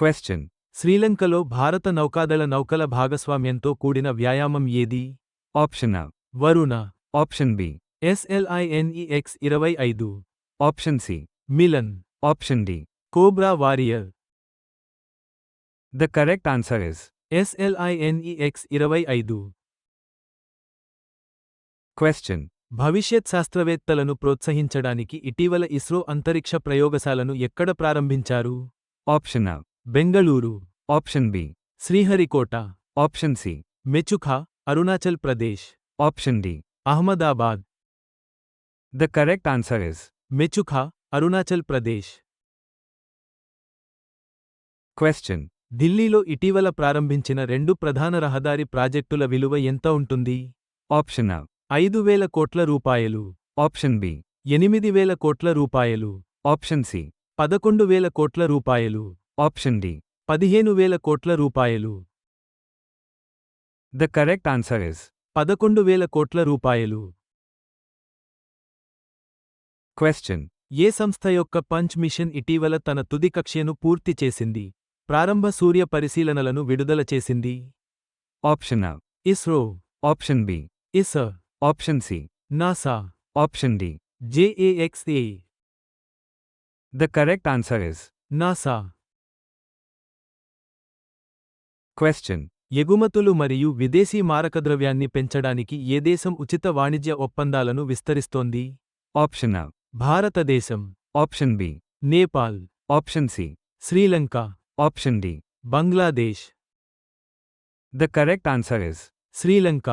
Question. శ్రీలంకలో భారత నౌకాదళ నౌకల భాగస్వామ్యంతో కూడిన వ్యాయామం ఏది Option A. Varuna Option B. ఎస్ఎల్ఐఎన్ఈఎక్స్ ఇరవై ఐదు Option C. Milan Option D. Cobra Warrior The correct answer is SLINEX ఇరవై ఐదు Question. భవిష్యత్ శాస్త్రవేత్తలను ప్రోత్సహించడానికి ఇటీవల ఇస్రో అంతరిక్ష ప్రయోగశాలను ఎక్కడ ప్రారంభించారు Option A. Bengaluru option B. Sriharikota option C. Mechuka Arunachal Pradesh option D. Ahmedabad. The correct answer is Mechuka Arunachal Pradesh. Question. ఢిల్లీలో ఇటీవల ప్రారంభించిన రెండు ప్రధాన రహదారి ప్రాజెక్టుల విలువ ఎంత ఉంటుంది? ఆప్షన్ ఐదు వేల కోట్ల రూపాయలు. Option B. ఎనిమిది వేల కోట్ల రూపాయలు. Option C. పదకొండు వేల కోట్ల రూపాయలు. Option D. పదిహేను వేల కోట్ల రూపాయలు The correct answer is పదకొండు వేల కోట్ల రూపాయలు Question. ఏ సంస్థ యొక్క పంచ్ మిషన్ ఇటీవల తన తుది కక్ష్యను పూర్తి చేసింది ప్రారంభ సూర్య పరిశీలనలను విడుదల చేసింది Option A. ISRO Option B. ESA Option C. NASA Option D. JAXA The correct answer is NASA Question. ఎగుమతులు మరియు విదేశీ మారకద్రవ్యాన్ని పెంచడానికి ఏ దేశం ఉచిత వాణిజ్య ఒప్పందాలను విస్తరిస్తోంది Option A. భారతదేశం Option B. Nepal Option C. Sri Lanka Option D. Bangladesh The correct answer is Sri Lanka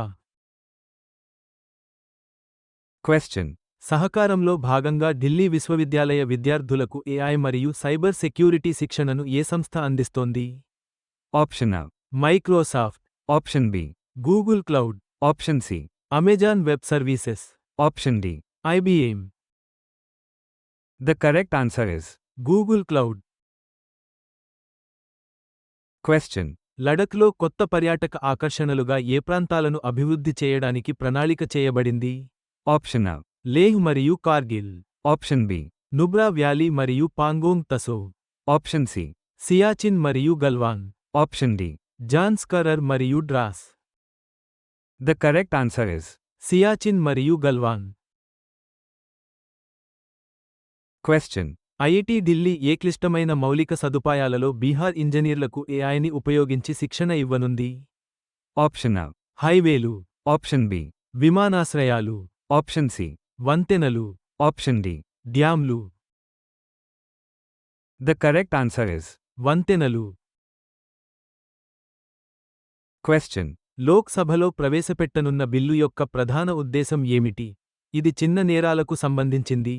Question. సహకారంలో భాగంగా ఢిల్లీ విశ్వవిద్యాలయ విద్యార్థులకు ఏఐ మరియు సైబర్ సెక్యూరిటీ శిక్షణను ఏ సంస్థ అందిస్తోంది Option A. Microsoft option B Google Cloud option C Amazon Web Services option D IBM the correct answer is Google Cloud question లడఖ్లో కొత్త పర్యాటక ఆకర్షణలుగా ఏ ప్రాంతాలను అభివృద్ధి చేయడానికి ప్రణాళిక చేయబడింది? Option A. లేహ్ మరియు Kargil option B Nubra valley మరియు పాంగోంగ్ తసో ఆప్షన్ సి సియాచిన్ మరియు గల్వాన్ ఆప్షన్ డి జాన్స్కరర్ మరియు Dras The correct answer is Siachen మరియు గల్వాన్ Question. ఐఐటి ఢిల్లీ ఏ క్లిష్టమైన మౌలిక సదుపాయాలలో బీహార్ ఇంజనీర్లకు ఏఐని ఉపయోగించి శిక్షణ ఇవ్వనుంది Option A. హైవేలు Option B. విమానాశ్రయాలు Option C. వంతెనలు Option D. డ్యాంలు The correct answer is వంతెనలు Question. లోక్సభలో ప్రవేశపెట్టనున్న బిల్లు యొక్క ప్రధాన ఉద్దేశం ఏమిటి ఇది చిన్న నేరాలకు సంబంధించింది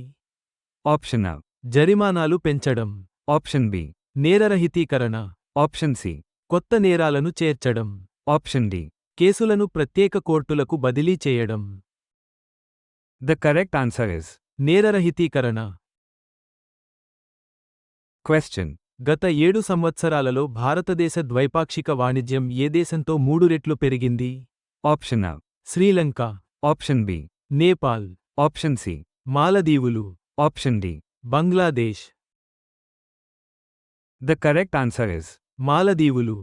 Option A. జరిమానాలు పెంచడం Option B. నేరరహితీకరణ Option C. కొత్త నేరాలను చేర్చడం Option D. కేసులను ప్రత్యేక కోర్టులకు బదిలీ చేయడం The correct answer is నేరరహితీకరణ Question. గత ఏడు సంవత్సరాలలో భారతదేశ ద్వైపాక్షిక వాణిజ్యం ఏ దేశంతో మూడు రెట్లు పెరిగింది Option A. Sri Lanka Option B. Nepal Option C. మాలదీవులు Option D. Bangladesh The correct answer is మాలదీవులు